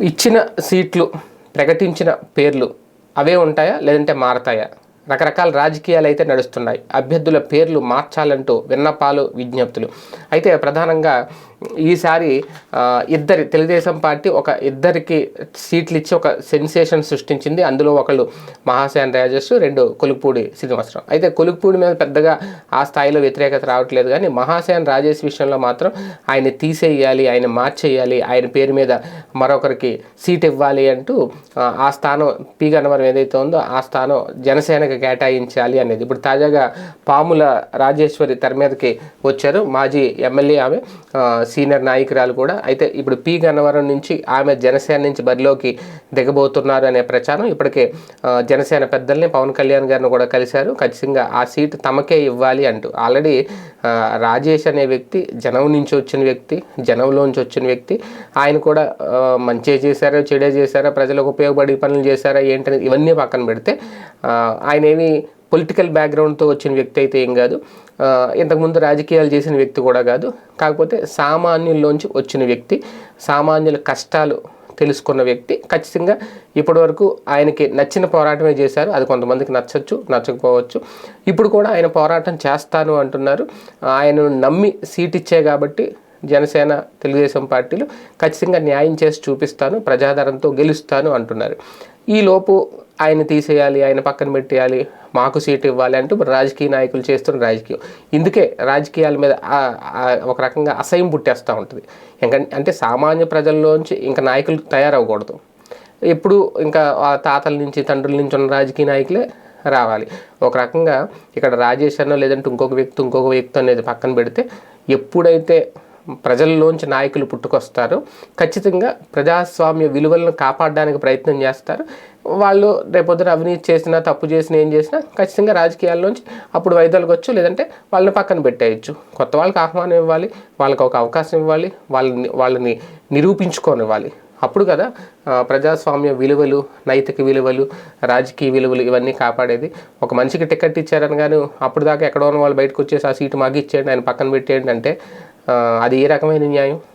ఇచ్చిన సీట్లు ప్రకటించిన పేర్లు అవే ఉంటాయా లేదంటే మారతాయా? రకరకాల రాజకీయాలు అయితే నడుస్తున్నాయి. అభ్యర్థుల పేర్లు మార్చాలంటూ విన్నపాలు విజ్ఞప్తులు. అయితే ప్రధానంగా ఈసారి ఇద్దరి తెలుగుదేశం పార్టీ ఒక ఇద్దరికి సీట్లు ఇచ్చి ఒక సెన్సేషన్ సృష్టించింది. అందులో ఒకళ్ళు మహాసేన్ రాజేష్ రెండు కొలుక్పూడి శ్రీనివాసరావు. అయితే కొలుపూడి మీద పెద్దగా ఆ స్థాయిలో వ్యతిరేకత రావట్లేదు కానీ మహాసేన్ రాజేష్ విషయంలో మాత్రం ఆయన తీసేయాలి ఆయన మార్చేయాలి ఆయన పేరు మీద మరొకరికి సీట్ ఇవ్వాలి అంటూ ఆ, స్థానం పి గన్నవరం ఏదైతే ఉందో ఆ స్థానం జనసేనకి కేటాయించాలి అనేది. ఇప్పుడు తాజాగా పాముల రాజేశ్వరి తెర మీదకి వచ్చారు మాజీ ఎమ్మెల్యే ఆమె సీనియర్ నాయకురాలు కూడా అయితే ఇప్పుడు పి గన్నవరం నుంచి ఆమె జనసేన నుంచి బరిలోకి దిగబోతున్నారు అనే ప్రచారం ఇప్పటికే జనసేన పెద్దల్ని పవన్ కళ్యాణ్ గారిని కూడా కలిశారు. ఖచ్చితంగా ఆ సీటు తమకే ఇవ్వాలి అంటూ. ఆల్రెడీ రాజేష్ అనే వ్యక్తి జనం నుంచి వచ్చిన వ్యక్తి జనంలోంచి వచ్చిన వ్యక్తి ఆయన కూడా మంచి చేశారా చెడే చేశారా ప్రజలకు ఉపయోగపడే పనులు చేశారా ఏంటనేది ఇవన్నీ పక్కన పెడితే ఆయన ఏమి పొలిటికల్ బ్యాక్గ్రౌండ్తో వచ్చిన వ్యక్తి అయితే ఏం కాదు. ఇంతకుముందు రాజకీయాలు చేసిన వ్యక్తి కూడా కాదు. కాకపోతే సామాన్యుల్లోంచి వచ్చిన వ్యక్తి సామాన్యుల కష్టాలు తెలుసుకున్న వ్యక్తి. ఖచ్చితంగా ఇప్పటివరకు ఆయనకి నచ్చిన పోరాటమే చేశారు. అది కొంతమందికి నచ్చచ్చు నచ్చకపోవచ్చు. ఇప్పుడు కూడా ఆయన పోరాటం చేస్తాను అంటున్నారు. ఆయనను నమ్మి సీట్ ఇచ్చే కాబట్టి జనసేన తెలుగుదేశం పార్టీలు ఖచ్చితంగా న్యాయం చేసి చూపిస్తాను ప్రజాదరణతో గెలుస్తాను అంటున్నారు. ఈలోపు ఆయన తీసేయాలి ఆయన పక్కన పెట్టేయాలి మాకు సీట్ ఇవ్వాలి అంటూ రాజకీయ నాయకులు చేస్తున్న రాజకీయం. ఇందుకే రాజకీయాల మీద ఒక రకంగా అసహ్యం పుట్టేస్తూ ఉంటుంది. ఇంకా అంటే సామాన్య ప్రజల్లోంచి ఇంకా నాయకులు తయారవ్వకూడదు. ఎప్పుడు ఇంకా ఆ తాతల నుంచి తండ్రుల నుంచి ఉన్న రాజకీయ నాయకులే రావాలి. ఒక రకంగా ఇక్కడ రాజేష్ లేదంటే ఇంకొక వ్యక్తి ఇంకొక వ్యక్తి అనేది పక్కన పెడితే ఎప్పుడైతే ప్రజల్లోంచి నాయకులు పుట్టుకొస్తారు. ఖచ్చితంగా ప్రజాస్వామ్య విలువలను కాపాడడానికి ప్రయత్నం చేస్తారు. వాళ్ళు రేపొద్దున అవినీతి చేసినా తప్పు చేసినా ఏం చేసినా ఖచ్చితంగా రాజకీయాల్లోంచి అప్పుడు వైదొలగొచ్చు లేదంటే వాళ్ళని పక్కన పెట్టేయచ్చు. కొత్త వాళ్ళకి ఆహ్వానం ఇవ్వాలి వాళ్ళకి ఒక అవకాశం ఇవ్వాలి వాళ్ళని వాళ్ళని నిరూపించుకోనివ్వాలి. అప్పుడు కదా ప్రజాస్వామ్య విలువలు నైతిక విలువలు రాజకీయ విలువలు ఇవన్నీ కాపాడేది. ఒక మనిషికి టికెట్ ఇచ్చారని కానీ అప్పుడు దాకా ఎక్కడో ఉన్న వాళ్ళు బయటకు వచ్చేసి ఆ సీటు మాకు ఇచ్చేయండి ఆయన పక్కన పెట్టేయండి అంటే అది ఏ రకమైన న్యాయం?